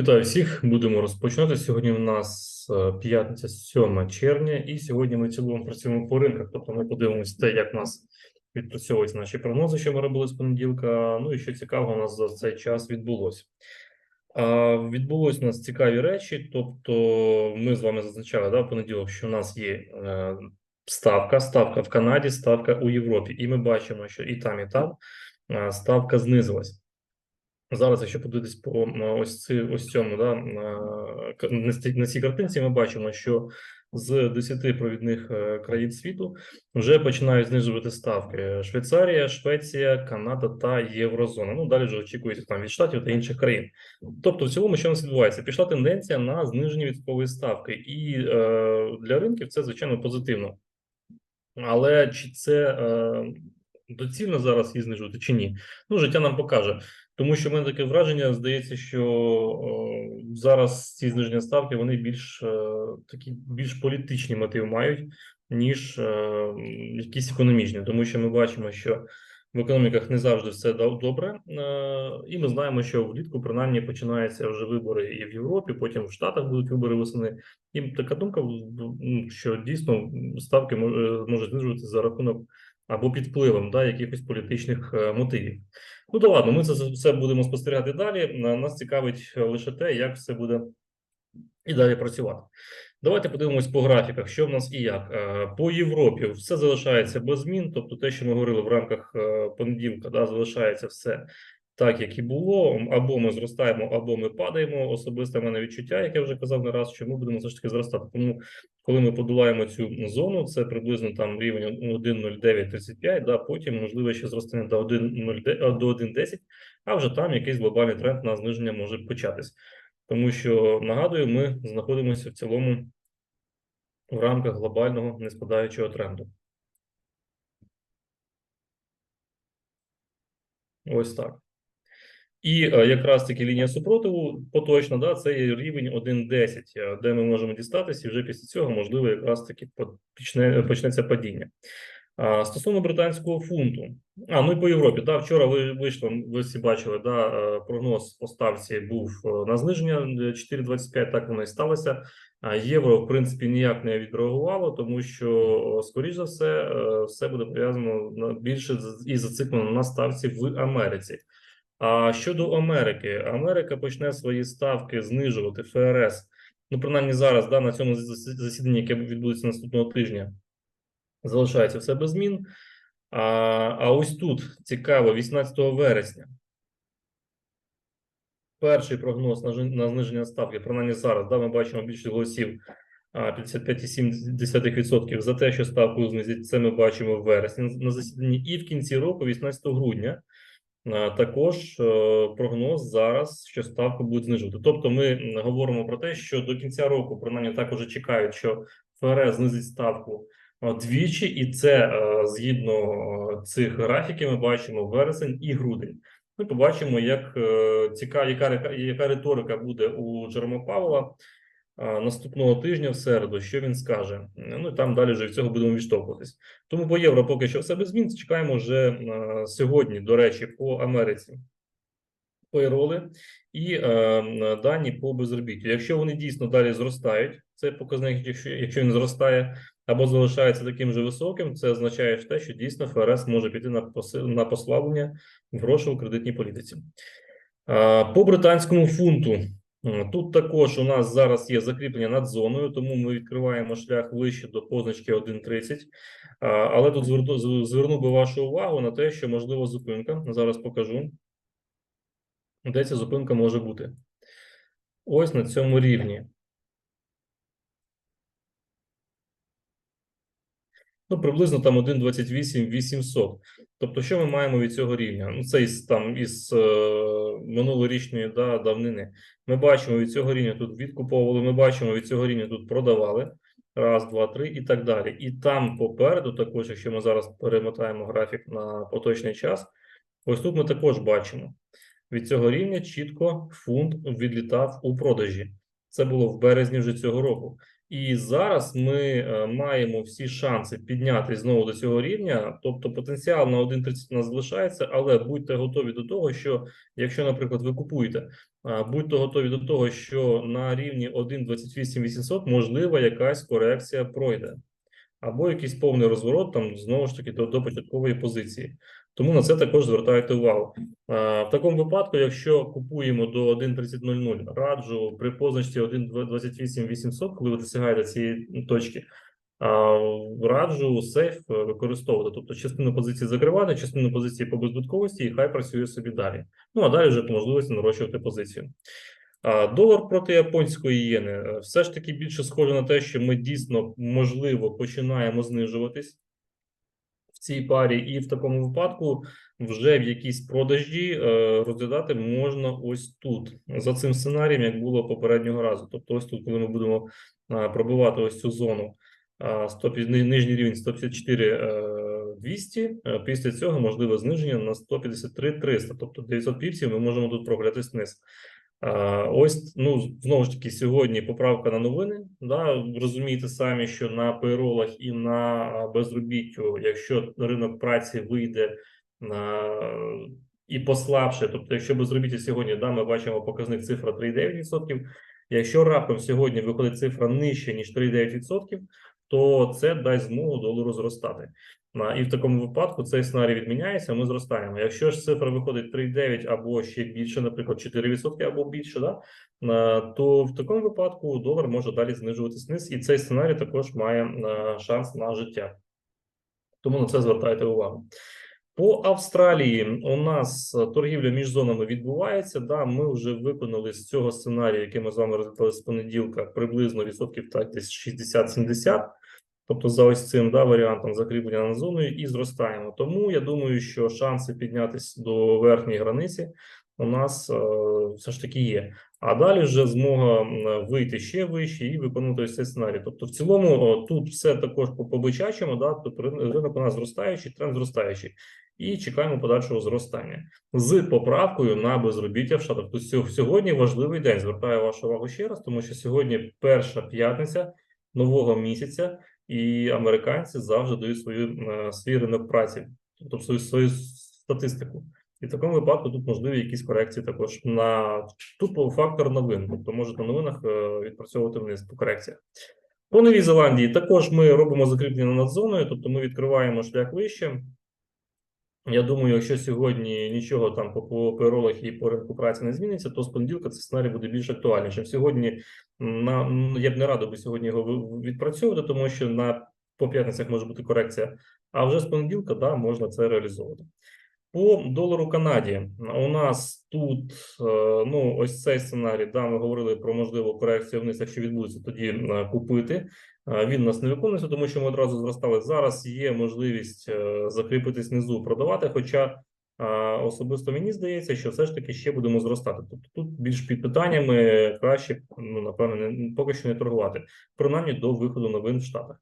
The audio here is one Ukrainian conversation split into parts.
Вітаю всіх. Будемо розпочинати. Сьогодні у нас е, п'ятниця, 7 червня, і сьогодні ми цілому працюємо по ринках. Тобто ми подивимося те, як у нас відпрацьовуються наші прогнози, що ми робили з понеділка. Ну і що цікаво, у нас за цей час відбулося. Відбулось у нас цікаві речі. Тобто, ми з вами зазначали да, в понеділок, що у нас є е, ставка, ставка в Канаді, ставка у Європі, і ми бачимо, що і там, і там е, ставка знизилась. Зараз, якщо подивитись по ось ці ось цьому, да на, к- на цій картинці, ми бачимо, що з 10 провідних е, країн світу вже починають знижувати ставки: Швейцарія, Швеція, Канада та Єврозона. Ну далі вже очікується там від штатів та інших країн. Тобто, в цілому, що нас відбувається? Пішла тенденція на зниження відсоткової ставки, і е, для ринків це звичайно позитивно. Але чи це е, доцільно зараз її знижувати, чи ні? Ну, життя нам покаже. Тому що в мене таке враження, здається, що е, зараз ці зниження ставки вони більш е, такі більш політичні мотиви мають, ніж е, якісь економічні, тому що ми бачимо, що в економіках не завжди все до- добре, е, і ми знаємо, що влітку принаймні починаються вже вибори і в Європі, потім в Штатах будуть вибори восени. І така думка, м, що дійсно ставки мож- е, можуть знижуватися за рахунок або під впливом да, якихось політичних мотивів. Ну, то ладно, ми це все будемо спостерігати далі. На- Нас цікавить е, лише те, як все буде і далі працювати. Давайте подивимось по графіках, що в нас і як. Е, По Європі все залишається без змін, тобто те, що ми говорили в рамках е, понеділка, да, залишається все так, як і було. Або ми зростаємо, або ми падаємо. Особисте в мене відчуття, як я вже казав не раз, що ми будемо все ж таки зростати. Тому, коли ми подолаємо цю зону, це приблизно там рівень 1,0935, да, потім можливо ще зростання до 1,09 до 1,10, а вже там якийсь глобальний тренд на зниження може початись. Тому що нагадую, ми знаходимося в цілому в рамках глобального неспадаючого тренду. Ось так. І е, якраз таки лінія супротиву поточна, да, це є рівень 1.10, е, де ми можемо дістатися, і вже після цього, можливо, якраз таки почне, почнеться падіння. А, стосовно британського фунту, а ну і по Європі. Да, вчора ви вийшло, ви всі бачили, да, е, прогноз по ставці був е, на зниження е, 4,25, так воно і сталося. А євро, в принципі, ніяк не відреагувало, тому що, е, скоріш за все, е, все буде пов'язано більше і зациклено на ставці в Америці. А щодо Америки, Америка почне свої ставки знижувати ФРС. Ну, принаймні зараз, да, на цьому засіданні, яке відбудеться наступного тижня, залишається все без змін. А, а ось тут цікаво, 18 вересня. Перший прогноз на, на зниження ставки, принаймні зараз, да, ми бачимо більше голосів а, 55,7% за те, що ставку знизять. Це ми бачимо в вересні на засіданні. І в кінці року, 18 грудня, Також е, прогноз зараз, що ставку будуть знижувати. Тобто, ми говоримо про те, що до кінця року, принаймні, також чекають, що ФРС знизить ставку е, двічі, і це е, згідно е, цих графіків, ми бачимо вересень і грудень. Ми побачимо, як е, цікава, яка, яка риторика буде у Джерома Павла е, наступного тижня в середу, що він скаже. Ну і там далі вже від цього будемо відштовхуватись. Тому по євро поки що все без змін. Чекаємо вже сьогодні, до речі, по Америці пейроли і е, дані по безробіттю. Якщо вони дійсно далі зростають, це показник, якщо, якщо він зростає або залишається таким же високим, це означає те, що дійсно ФРС може піти на поси- на послаблення в грошово-кредитній політиці. Е, По британському фунту. Е, Тут також у нас зараз є закріплення над зоною, тому ми відкриваємо шлях вище до позначки 1.30. Але тут зверну би вашу увагу на те, що можлива зупинка. Зараз покажу, де ця зупинка може бути. Ось на цьому рівні. Ну, приблизно там 1,28 800. Тобто, що ми маємо від цього рівня? Ну, це із там із е, минулорічної да, давнини. Ми бачимо від цього рівня тут відкуповували, ми бачимо від цього рівня тут продавали. Раз, два, три і так далі. І там попереду, також, якщо ми зараз перемотаємо графік на поточний час, ось тут ми також бачимо. Від цього рівня чітко фунт відлітав у продажі. Це було в березні вже цього року. І зараз ми е, маємо всі шанси підняти знову до цього рівня. Тобто потенціал на 1.30 у нас залишається, але будьте готові до того, що якщо, наприклад, ви купуєте, будьте готові до того, що на рівні 1.28800 можлива якась корекція пройде, або якийсь повний розворот, там знову ж таки до, до початкової позиції. Тому на це також звертайте увагу. В такому випадку, якщо купуємо до 1.30.00, раджу при позначці 1.28.800, коли ви досягаєте цієї точки, раджу сейф використовувати. Тобто частину позиції закривати, частину позиції по безбутковості, і хай працює собі далі. Ну а далі вже по можливості нарощувати позицію. А, Долар проти японської єни е, все ж таки більше схоже на те, що ми дійсно можливо починаємо знижуватись в цій парі, і в такому випадку вже в якійсь продажі е, розглядати можна ось тут за цим сценарієм, як було попереднього разу. Тобто, ось тут, коли ми будемо е, пробивати ось цю зону. е, 100, нижній рівень 154 е, 200, е, після цього можливе зниження на 153 300, тобто 900 піпсів ми можемо тут прогулятись вниз. А, Ось, ну, знову ж таки, сьогодні поправка на новини. Да, розумієте самі, що на пейролах і на безробіттю, якщо ринок праці вийде на і послабше, тобто, якщо безробіття сьогодні, да, ми бачимо показник цифра 3,9%, якщо раптом сьогодні виходить цифра нижче, ніж 3,9%, то це дасть змогу долару зростати. І в такому випадку цей сценарій відміняється, ми зростаємо. Якщо ж цифра виходить 3,9 або ще більше, наприклад, 4% або більше, да, то в такому випадку долар може далі знижуватись вниз, і цей сценарій також має шанс на життя. Тому на це звертайте увагу. По Австралії у нас торгівля між зонами відбувається. Да, ми вже виконали з цього сценарію, який ми з вами розглядали з понеділка, приблизно відсотків так десь 60-70. Тобто за ось цим да, варіантом закріплення над зоною і зростаємо. Тому я думаю, що шанси піднятися до верхньої границі у нас е, все ж таки є. А далі вже змога вийти ще вище і виконувати ось цей сценарій. Тобто, в цілому тут все також по побичачому, да, тобто ринок у нас зростаючий, тренд зростаючий. І чекаємо подальшого зростання з поправкою на безробіття в Штатах. Тобто сьогодні важливий день. Звертаю вашу увагу ще раз, тому що сьогодні перша п'ятниця нового місяця, і американці завжди дають свою е, свій ринок праці, тобто свою свою статистику. І в такому випадку тут можливі якісь корекції також на тут фактор новин, тобто можуть на новинах е, відпрацьовувати вниз по корекціях. По Новій Зеландії також ми робимо закріплення над зоною, тобто ми відкриваємо шлях вище. Я думаю, якщо сьогодні нічого там по, по і по ринку праці не зміниться, то з понеділка цей сценарій буде більш актуальнішим. Сьогодні на я б не радив би сьогодні його відпрацьовувати, тому що на по п'ятницях може бути корекція. А вже з понеділка да, можна це реалізовувати. По долару Канаді у нас тут е, ну ось цей сценарій. Да, ми говорили про можливу корекцію вниз, якщо відбудеться, тоді е, купити. Е, Він нас не виконується, тому що ми одразу зростали. Зараз є можливість е, закріпитись внизу, продавати. Хоча е, особисто мені здається, що все ж таки ще будемо зростати. Тобто тут більш під питаннями краще, ну напевно, не поки що не торгувати, принаймні до виходу новин в Штатах.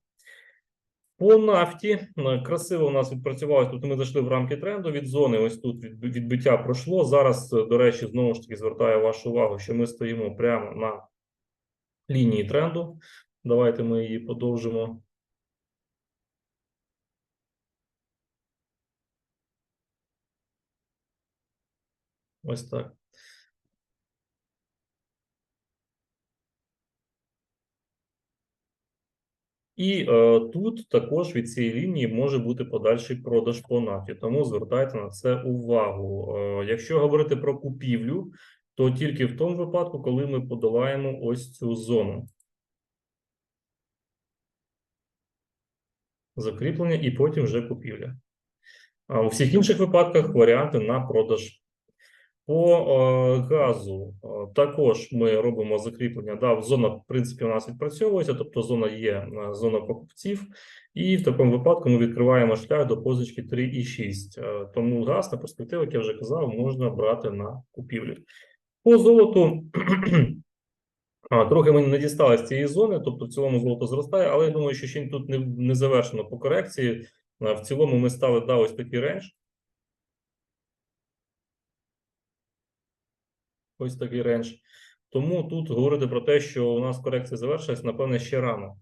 По нафті е, красиво у нас відпрацювалося. Тобто ми зайшли в рамки тренду від зони. Ось тут від- відбиття пройшло. Зараз, е, до речі, знову ж таки звертаю вашу увагу, що ми стоїмо прямо на лінії тренду. Давайте ми її подовжимо. Ось так. І е, тут також від цієї лінії може бути подальший продаж по нафті, тому звертайте на це увагу. Е, якщо говорити про купівлю, то тільки в тому випадку, коли ми подолаємо ось цю зону. Закріплення і потім вже купівля. А у всіх інших випадках варіанти на продаж. По е, газу е, також ми робимо закріплення. Да, зона, в принципі, у нас відпрацьовується, тобто зона є е, зона покупців, і в такому випадку ми відкриваємо шлях до позички 3,6. Е, Тому газ на перспективу, як я вже казав, можна брати на купівлю. По золоту трохи ми не дістали з цієї зони, тобто в цілому золото зростає, але я думаю, що ще тут не, не завершено по корекції. В цілому ми стали да, ось такий рейндж. Ось такий рейндж. Тому тут говорити про те, що у нас корекція завершилась, напевне, ще рано.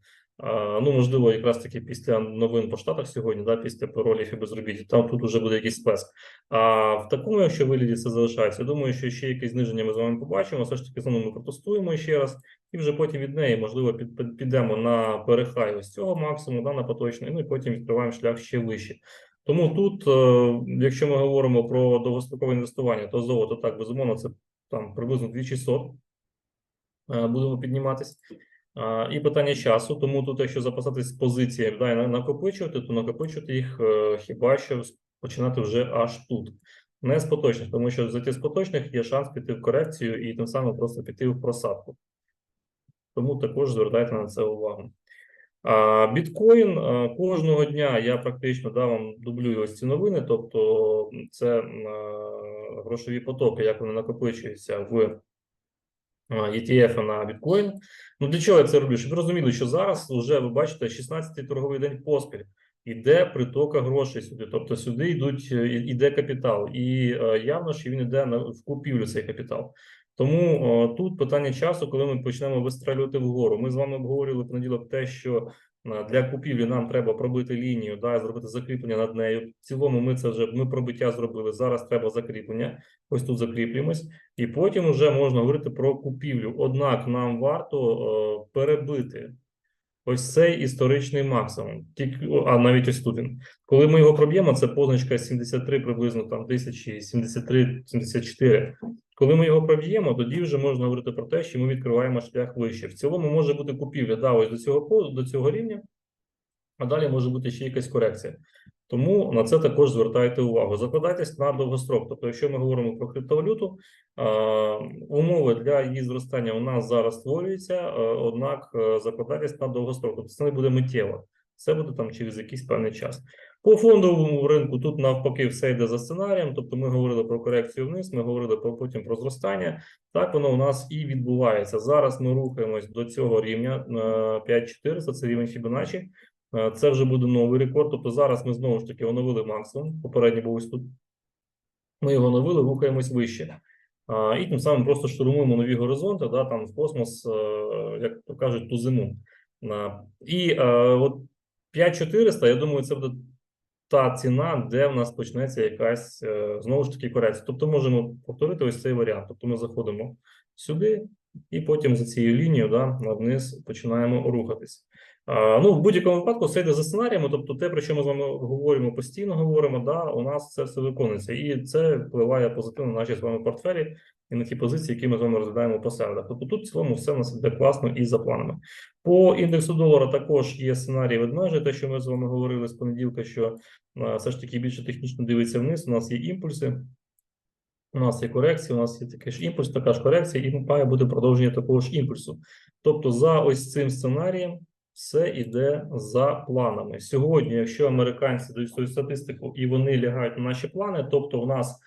Ну, можливо, якраз таки після новин по штатах сьогодні, да, після паролів і безробіття, там тут вже буде якийсь сплеск. А в такому, якщо вигляді це залишається, я думаю, що ще якесь зниження ми з вами побачимо. Все ж таки, знову ми протестуємо ще раз, і вже потім від неї, можливо, під, під- підемо на перехай ось цього максимуму, да, на поточний, ну і потім відкриваємо шлях ще вище. Тому тут, е, якщо ми говоримо про довгострокове інвестування, то золото так, безумовно, це там приблизно 2600 е, будемо підніматись. І питання часу, тому тут, якщо запасатись з позиції, да, накопичувати, то накопичувати їх е, хіба що починати вже аж тут, не з поточних, тому що зайти з поточних є шанс піти в корекцію і тим самим просто піти в просадку. Тому також звертайте на це увагу. Біткоін кожного дня я практично да, вам дублюю ось ці новини, тобто це грошові потоки, як вони накопичуються в ETF на біткоін. Ну для чого я це роблю? Щоб розуміли, що зараз вже ви бачите 16-й торговий день поспіль. Іде притока грошей сюди, тобто сюди йдуть е, іде капітал, і е, явно, що він йде на в купівлю цей капітал. Тому е, тут питання часу, коли ми почнемо вистрелювати вгору. Ми з вами обговорювали понеділок те, що е, для купівлі нам треба пробити лінію, да, зробити закріплення над нею. В цілому ми це вже ми пробиття зробили. Зараз треба закріплення. Ось тут закріплюємось, і потім вже можна говорити про купівлю. Однак нам варто е, перебити ось цей історичний максимум. Тільки а навіть ось тут він. Коли ми його проб'ємо, це позначка 73 приблизно там тисячі 73 74 Коли ми його проб'ємо, тоді вже можна говорити про те, що ми відкриваємо шлях вище. В цілому може бути купівля да, ось до цього до цього рівня, а далі може бути ще якась корекція. Тому на це також звертайте увагу. Закладайтесь на довгострок. Тобто, якщо ми говоримо про криптовалюту, е, умови для її зростання у нас зараз створюються, е, однак е, закладайтесь на довгострок. Тобто це не буде миттєво. Це буде там через якийсь певний час. По фондовому ринку тут навпаки все йде за сценарієм. Тобто, ми говорили про корекцію вниз, ми говорили про потім про зростання. Так воно у нас і відбувається. Зараз ми рухаємось до цього рівня е, 5400, це рівень Fibonacci. Е, Це вже буде новий рекорд. Тобто зараз ми знову ж таки оновили максимум. Попередній був ось тут. Ми його оновили, рухаємось вище. І тим самим просто штурмуємо нові горизонти, да, там в космос, е, як то кажуть, ту зиму. І е, от 5400, я думаю, це буде та ціна, де в нас почнеться якась е, знову ж таки корекція. Тобто можемо повторити ось цей варіант. Тобто ми заходимо сюди, і потім за цією лінією да, вниз починаємо рухатись. Ну, в будь-якому випадку все йде за сценаріями, тобто те, про що ми з вами говоримо, постійно говоримо, да, у нас це все виконується. І це впливає позитивно на наші з вами портфелі і на ті позиції, які ми з вами розглядаємо по середах. Тобто тут в цілому все у нас іде класно і за планами. По індексу долара також є сценарій ведмежі, те, що ми з вами говорили з понеділка, що все ж таки більше технічно дивиться вниз. У нас є імпульси. У нас є корекція, у нас є такий ж імпульс, така ж корекція, і має бути продовження такого ж імпульсу. Тобто, за ось цим сценарієм все йде за планами. Сьогодні, якщо американці дають свою статистику і вони лягають на наші плани, тобто у нас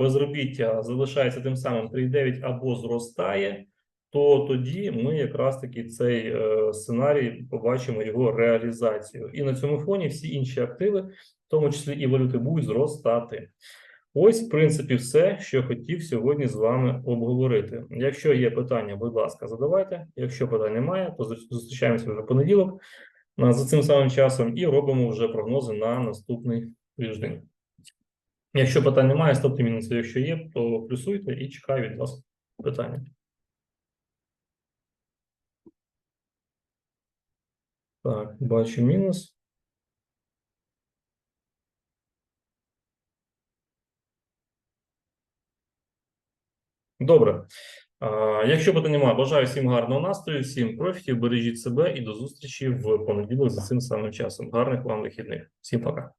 безробіття залишається тим самим 3,9 або зростає, то тоді ми якраз таки цей е, сценарій побачимо його реалізацію. І на цьому фоні всі інші активи, в тому числі і валюти, будуть зростати. Ось, в принципі, все, що хотів сьогодні з вами обговорити. Якщо є питання, будь ласка, задавайте. Якщо питань немає, то зустрічаємося вже понеділок за цим самим часом і робимо вже прогнози на наступний тиждень. Якщо питань немає, ставте мінуси. Якщо є, то плюсуйте і чекаю від вас питання. Так, бачу мінус. Добре. Якщо питань немає, бажаю всім гарного настрою, всім профітів, бережіть себе і до зустрічі в понеділок за цим самим часом. Гарних вам вихідних. Всім пока.